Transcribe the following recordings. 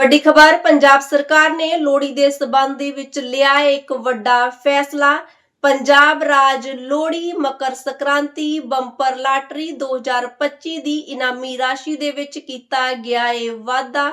ਵੱਡੀ ਖਬਰ, ਪੰਜਾਬ ਸਰਕਾਰ ਨੇ ਲੋਹੜੀ ਦੇ ਸਬੰਧ ਦੇ ਵਿੱਚ ਲਿਆ ਇੱਕ ਵੱਡਾ ਫੈਸਲਾ। ਪੰਜਾਬ ਰਾਜ ਲੋਹੜੀ, ਮਕਰ ਸੰਕ੍ਰਾਂਤੀ, ਬੰਪਰ ਲਾਟਰੀ 2025 ਦੀ ਇਨਾਮੀ ਰਾਸ਼ੀ ਦੇ ਵਿੱਚ ਕੀਤਾ ਗਿਆ ਹੈ ਵਾਅਦਾ।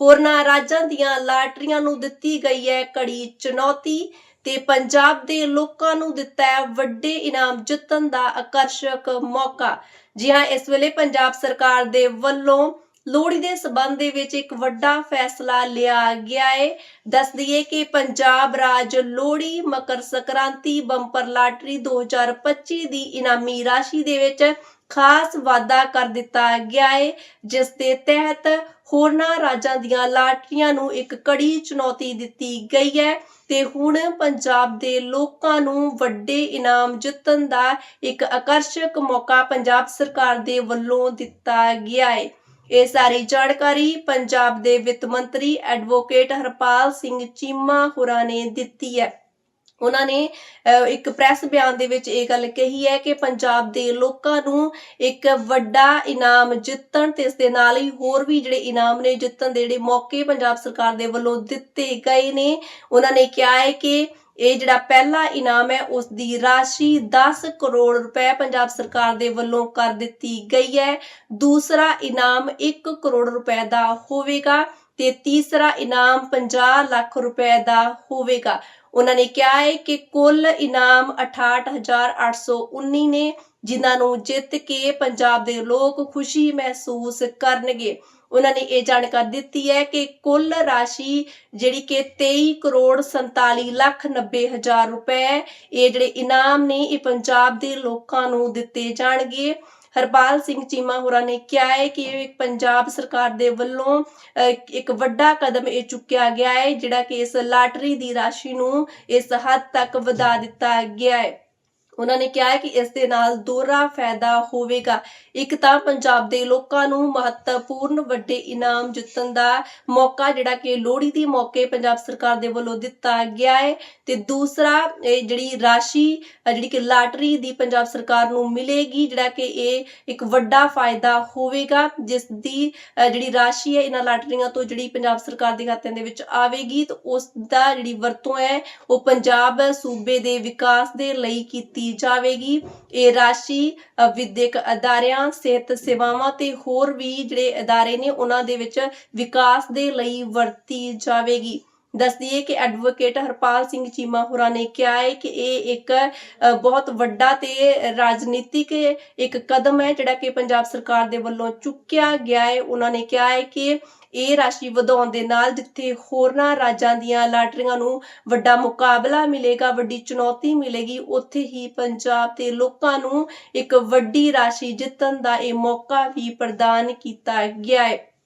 ਹੋਰਨਾਂ ਰਾਜਾਂ ਦੀਆਂ ਲਾਟਰੀਆਂ ਨੂੰ ਦਿੱਤੀ ਗਈ ਹੈ ਕੜੀ ਚੁਣੌਤੀ ਤੇ ਪੰਜਾਬ ਦੇ ਲੋਕਾਂ ਨੂੰ ਦਿੱਤਾ ਹੈ ਵੱਡੇ ਇਨਾਮ ਜਿੱਤਣ ਦਾ ਆਕਰਸ਼ਕ ਮੌਕਾ। ਜੀ ਹਾਂ, ਇਸ ਵੇਲੇ ਪੰਜਾਬ ਸਰਕਾਰ ਦੇ ਵੱਲੋਂ ਲੋਹੜੀ ਦੇ ਸਬੰਧ ਦੇ ਵਿੱਚ ਇੱਕ ਵੱਡਾ ਫੈਸਲਾ ਲਿਆ ਗਿਆ ਹੈ ਦੱਸ ਦਈਏ ਕਿ ਪੰਜਾਬ ਰਾਜ ਲੋਹੜੀ, ਮਕਰ ਸੰਕ੍ਰਾਂਤੀ, ਬੰਪਰ ਲਾਟਰੀ 2025 ਦੀ ਇਨਾਮੀ ਰਾਸ਼ੀ ਦੇ ਵਿੱਚ ਖਾਸ ਵਾਅਦਾ ਕਰ ਦਿੱਤਾ ਗਿਆ ਹੈ ਜਿਸ ਦੇ ਤਹਿਤ ਹੋਰਨਾਂ ਰਾਜਾਂ ਦੀਆਂ ਲਾਟਰੀਆਂ ਨੂੰ ਇੱਕ ਕੜੀ ਚੁਣੌਤੀ ਦਿੱਤੀ ਗਈ ਹੈ ਤੇ ਹੁਣ ਪੰਜਾਬ ਦੇ ਲੋਕਾਂ ਨੂੰ ਵੱਡੇ ਇਨਾਮ ਜਿੱਤਣ ਦਾ ਇੱਕ ਆਕਰਸ਼ਕ ਮੌਕਾ ਪੰਜਾਬ ਸਰਕਾਰ ਦੇ ਵੱਲੋਂ ਦਿੱਤਾ ਗਿਆ ਹੈ ਇਹ ਸਾਰੀ ਜਾਣਕਾਰੀ ਪੰਜਾਬ ਦੇ ਵਿੱਤ ਮੰਤਰੀ ਐਡਵੋਕੇਟ ਹਰਪਾਲ ਸਿੰਘ ਚੀਮਾ ਹੋਰਾਂ ਨੇ ਦਿੱਤੀ ਹੈ। ਉਹਨਾਂ ਨੇ ਇੱਕ ਪ੍ਰੈਸ ਬਿਆਨ ਦੇ ਵਿੱਚ ਇਹ ਗੱਲ ਕਹੀ ਹੈ ਕਿ ਪੰਜਾਬ ਦੇ ਲੋਕਾਂ ਨੂੰ ਇੱਕ ਵੱਡਾ ਇਨਾਮ ਜਿੱਤਣ ਤੇ ਇਸ ਦੇ ਨਾਲ ਹੀ ਹੋਰ ਵੀ ਜਿਹੜੇ ਇਨਾਮ ਨੇ ਜਿੱਤਣ ਦੇ ਜਿਹੜੇ ਮੌਕੇ ਪੰਜਾਬ ਸਰਕਾਰ ਦੇ ਵੱਲੋਂ ਦਿੱਤੇ ਗਏ ਨੇ, ਉਹਨਾਂ ਨੇ ਕਿਹਾ ਹੈ ਕਿ ਇਹ ਜਿਹੜਾ ਪਹਿਲਾ ਇਨਾਮ ਹੈ, ਉਸ ਦੀ ਰਾਸ਼ੀ 10 ਕਰੋੜ ਰੁਪਏ ਪੰਜਾਬ ਸਰਕਾਰ ਦੇ ਵੱਲੋਂ ਕਰ ਦਿੱਤੀ ਗਈ ਹੈ। ਦੂਸਰਾ ਇਨਾਮ 1 ਕਰੋੜ ਰੁਪਏ ਦਾ ਹੋਵੇਗਾ। ਤੇ ਤੀਸਰਾ ਇਨਾਮ 50 ਲੱਖ ਰੁਪਏ ਦਾ ਹੋਵੇਗਾ। ਉਹਨਾਂ ਨੇ ਕਿਹਾ ਹੈ ਕਿ ਕੁੱਲ ਇਨਾਮ 68819 ਨੇ, ਜਿਨ੍ਹਾਂ ਨੂੰ ਜਿੱਤ ਕੇ ਪੰਜਾਬ ਦੇ ਲੋਕ ਖੁਸ਼ੀ ਮਹਿਸੂਸ ਕਰਨਗੇ। ਉਹਨਾਂ ਨੇ ਇਹ ਜਾਣਕਾਰੀ ਦਿੱਤੀ ਹੈ ਕਿ ਕੁੱਲ ਰਾਸ਼ੀ ਜਿਹੜੀ ਕਿ 23 ਕਰੋੜ 47 ਲੱਖ 90 ਹਜ਼ਾਰ ਰੁਪਏ, ਇਹ ਜਿਹੜੇ ਇਨਾਮ ਨੇ, ਇਹ ਪੰਜਾਬ ਦੇ ਲੋਕਾਂ ਨੂੰ ਦਿੱਤੇ ਜਾਣਗੇ। ਹਰਪਾਲ ਸਿੰਘ ਚੀਮਾ ਹੋਰਾਂ ਨੇ ਕਿਹਾ ਹੈ ਕਿ ਇਹ ਪੰਜਾਬ ਸਰਕਾਰ ਦੇ ਵੱਲੋਂ ਇੱਕ ਵੱਡਾ ਕਦਮ ਇਹ ਚੁੱਕਿਆ ਗਿਆ ਹੈ, ਜਿਹੜਾ ਕਿ ਇਸ ਲਾਟਰੀ ਦੀ ਰਾਸ਼ੀ ਨੂੰ ਇਸ ਹੱਦ ਤੱਕ ਵਧਾ ਦਿੱਤਾ ਗਿਆ ਹੈ। ਉਹਨਾਂ ਨੇ ਕਿਹਾ ਹੈ ਕਿ ਇਸ ਦੇ ਨਾਲ ਦੋਹਰਾ ਫਾਇਦਾ ਹੋਵੇਗਾ। ਇੱਕ ਤਾਂ ਪੰਜਾਬ ਦੇ ਲੋਕਾਂ ਨੂੰ ਮਹੱਤਵਪੂਰਨ ਵੱਡੇ ਇਨਾਮ ਜਿੱਤਣ ਦਾ ਮੌਕਾ, ਜਿਹੜਾ ਕਿ ਲੋਹੜੀ ਦੀ ਮੌਕੇ ਪੰਜਾਬ ਸਰਕਾਰ ਦੇ ਵੱਲੋਂ ਦਿੱਤਾ ਗਿਆ ਹੈ। ਤੇ ਦੂਸਰਾ, ਇਹ ਜਿਹੜੀ ਰਾਸ਼ੀ ਜਿਹੜੀ ਕਿ ਲਾਟਰੀ ਦੀ ਪੰਜਾਬ ਸਰਕਾਰ ਨੂੰ ਮਿਲੇਗੀ, ਜਿਹੜਾ ਕਿ ਇਹ ਇੱਕ ਵੱਡਾ ਫਾਇਦਾ ਹੋਵੇਗਾ, ਜਿਸ ਦੀ ਜਿਹੜੀ ਰਾਸ਼ੀ ਹੈ, ਇਹਨਾਂ ਲਾਟਰੀਆਂ ਤੋਂ ਜਿਹੜੀ ਪੰਜਾਬ ਸਰਕਾਰ ਦੇ ਖਾਤਿਆਂ ਦੇ ਵਿੱਚ ਆਵੇਗੀ, ਤਾਂ ਉਸ ਦਾ ਜਿਹੜੀ ਵਰਤੋਂ ਹੈ, ਉਹ ਪੰਜਾਬ ਸੂਬੇ ਦੇ ਵਿਕਾਸ ਦੇ ਲਈ ਕੀਤੀ ਜਾਵੇਗੀ। ਇਹ ਰਾਸ਼ੀ ਵਿਦਿਅਕ ਅਦਾਰਿਆਂ, ਸਿਹਤ ਸੇਵਾਵਾਂ ਤੇ ਹੋਰ ਵੀ ਜਿਹੜੇ ਅਦਾਰੇ ਨੇ, ਉਹਨਾਂ ਦੇ ਵਿੱਚ ਵਿਕਾਸ ਦੇ ਲਈ ਵਰਤੀ ਜਾਵੇਗੀ। ਦੱਸਦੀਏ ਕਿ ਐਡਵੋਕੇਟ ਹਰਪਾਲ ਸਿੰਘ ਚੀਮਾ ਹੋਰਾਂ ਨੇ ਕਿਹਾ ਹੈ ਕਿ ਇਹ ਇੱਕ ਬਹੁਤ ਵੱਡਾ ਤੇ ਰਾਜਨੀਤਿਕ ਇੱਕ ਕਦਮ ਹੈ ਜਿਹੜਾ ਕਿ ਪੰਜਾਬ ਸਰਕਾਰ ਦੇ ਵੱਲੋਂ ਚੁੱਕਿਆ ਗਿਆ ਹੈ। ਉਹਨਾਂ ਨੇ ਕਿਹਾ ਹੈ ਕਿ ਇਹ ਰਾਸ਼ੀ ਵਧਾਉਣ ਦੇ ਨਾਲ ਜਿੱਥੇ ਹੋਰਨਾਂ ਰਾਜਾਂ ਦੀਆਂ ਲਾਟਰੀਆਂ ਨੂੰ ਵੱਡਾ ਮੁਕਾਬਲਾ ਮਿਲੇਗਾ, ਵੱਡੀ ਚੁਣੌਤੀ ਮਿਲੇਗੀ, ਉੱਥੇ ਹੀ ਪੰਜਾਬ ਦੇ ਲੋਕਾਂ ਨੂੰ ਇੱਕ ਵੱਡੀ ਰਾਸ਼ੀ ਜਿੱਤਣ ਦਾ ਇਹ ਮੌਕਾ ਵੀ ਪ੍ਰਦਾਨ ਕੀਤਾ ਗਿਆ ਹੈ।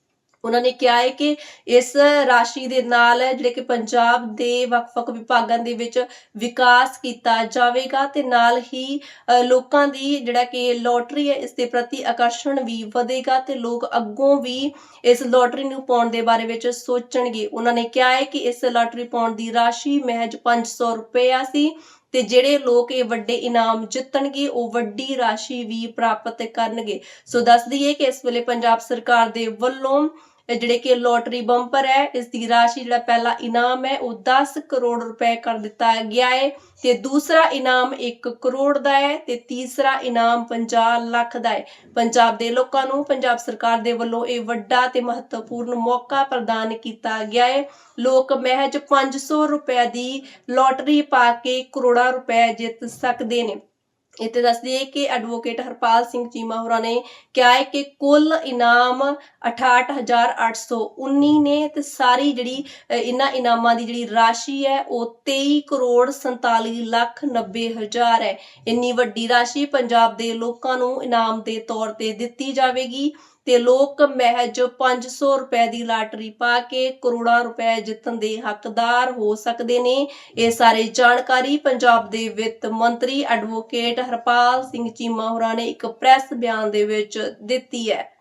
ਉਹਨਾਂ ਨੇ ਕਿਹਾ ਹੈ ਕਿ ਇਸ ਰਾਸ਼ੀ ਦੇ ਨਾਲ ਜਿਹੜੇ ਕਿ ਪੰਜਾਬ ਦੇ ਵੱਖ-ਵੱਖ ਵਿਭਾਗਾਂ ਦੇ ਵਿੱਚ ਵਿਕਾਸ ਕੀਤਾ ਜਾਵੇਗਾ ਤੇ ਨਾਲ ਹੀ ਲੋਕਾਂ ਦੀ ਜਿਹੜਾ ਕਿ ਲੋਟਰੀ ਹੈ, ਇਸ ਦੇ ਪ੍ਰਤੀ ਆਕਰਸ਼ਣ ਵੀ ਵਧੇਗਾ ਤੇ ਲੋਕ ਅੱਗੋਂ ਵੀ ਇਸ ਲੋਟਰੀ ਨੂੰ ਪਾਉਣ ਦੇ ਬਾਰੇ ਵਿੱਚ ਸੋਚਣਗੇ। ਉਹਨਾਂ ਨੇ ਕਿਹਾ ਹੈ ਕਿ ਇਸ ਲੋਟਰੀ ਪਾਉਣ ਦੀ ਰਾਸ਼ੀ ਮਹਿਜ 500 ਰੁਪਏ ਸੀ ਤੇ ਜਿਹੜੇ ਲੋਕ ਇਹ ਵੱਡੇ ਇਨਾਮ ਜਿੱਤਣਗੇ, ਉਹ ਵੱਡੀ ਰਾਸ਼ੀ ਵੀ ਪ੍ਰਾਪਤ ਕਰਨਗੇ। ਸੋ ਦੱਸ ਦਈਏ ਕਿ ਇਸ ਵੇਲੇ ਪੰਜਾਬ ਸਰਕਾਰ ਦੇ ਵੱਲੋਂ ਜਿਹੜੇ ਕਿ ਲੋਟਰੀ ਬੰਪਰ ਹੈ, ਇਸ ਦੀ ਰਾਸ਼ੀ ਜਿਹੜਾ ਪਹਿਲਾ ਇਨਾਮ ਹੈ, ਉਹ 10 ਕਰੋੜ ਰੁਪਏ ਕਰ ਦਿੱਤਾ ਗਿਆ ਹੈ ਤੇ ਦੂਸਰਾ ਇਨਾਮ 1 ਕਰੋੜ ਦਾ ਹੈ ਤੇ ਤੀਸਰਾ ਇਨਾਮ 50 ਲੱਖ ਦਾ ਹੈ। ਪੰਜਾਬ ਦੇ ਲੋਕਾਂ ਨੂੰ, ਪੰਜਾਬ ਸਰਕਾਰ ਦੇ ਵੱਲੋਂ ਇਹ ਵੱਡਾ ਤੇ ਮਹੱਤਵਪੂਰਨ ਮੌਕਾ ਪ੍ਰਦਾਨ ਕੀਤਾ ਗਿਆ ਹੈ ਲੋਕ ਮਹਿਜ 500 ਰੁਪਏ ਦੀ ਲੋਟਰੀ ਪਾ ਕੇ ਕਰੋੜਾਂ ਰੁਪਏ ਜਿੱਤ ਸਕਦੇ ਨੇ। ਇੱਥੇ ਦੱਸਦੀ ਹੈ ਕਿ ਐਡਵੋਕੇਟ ਹਰਪਾਲ ਸਿੰਘ ਚੀਮਾ ਹੋਰਾਂ ਨੇ ਕਿਹਾ ਹੈ ਕਿ ਕੁੱਲ ਇਨਾਮ 68819 ਨੇ ਤੇ ਸਾਰੀ ਜਿਹੜੀ ਇਹਨਾਂ ਇਨਾਮਾਂ ਦੀ ਜਿਹੜੀ ਰਾਸ਼ੀ ਹੈ ਉਹ 23 ਕਰੋੜ 47 ਲੱਖ 90 ਹਜ਼ਾਰ ਹੈ। ਇੰਨੀ ਵੱਡੀ ਰਾਸ਼ੀ ਪੰਜਾਬ ਦੇ ਲੋਕਾਂ ਨੂੰ ਇਨਾਮ ਦੇ ਤੌਰ ਤੇ ਦਿੱਤੀ ਜਾਵੇਗੀ। ਤੇ ਲੋਕ ਮਹਿਜ 500 ਰੁਪਏ ਦੀ ਲਾਟਰੀ ਪਾ ਕੇ ਕਰੋੜਾਂ ਰੁਪਏ ਜਿੱਤਣ ਦੇ ਹੱਕਦਾਰ ਹੋ ਸਕਦੇ ਨੇ। ਇਹ ਸਾਰੇ ਜਾਣਕਾਰੀ ਪੰਜਾਬ ਦੇ ਵਿੱਤ ਮੰਤਰੀ ਐਡਵੋਕੇਟ ਹਰਪਾਲ ਸਿੰਘ ਚੀਮਾ ਹੋਰਾਂ ਨੇ ਇੱਕ ਪ੍ਰੈਸ ਬਿਆਨ ਦੇ ਵਿੱਚ ਦਿੱਤੀ ਹੈ।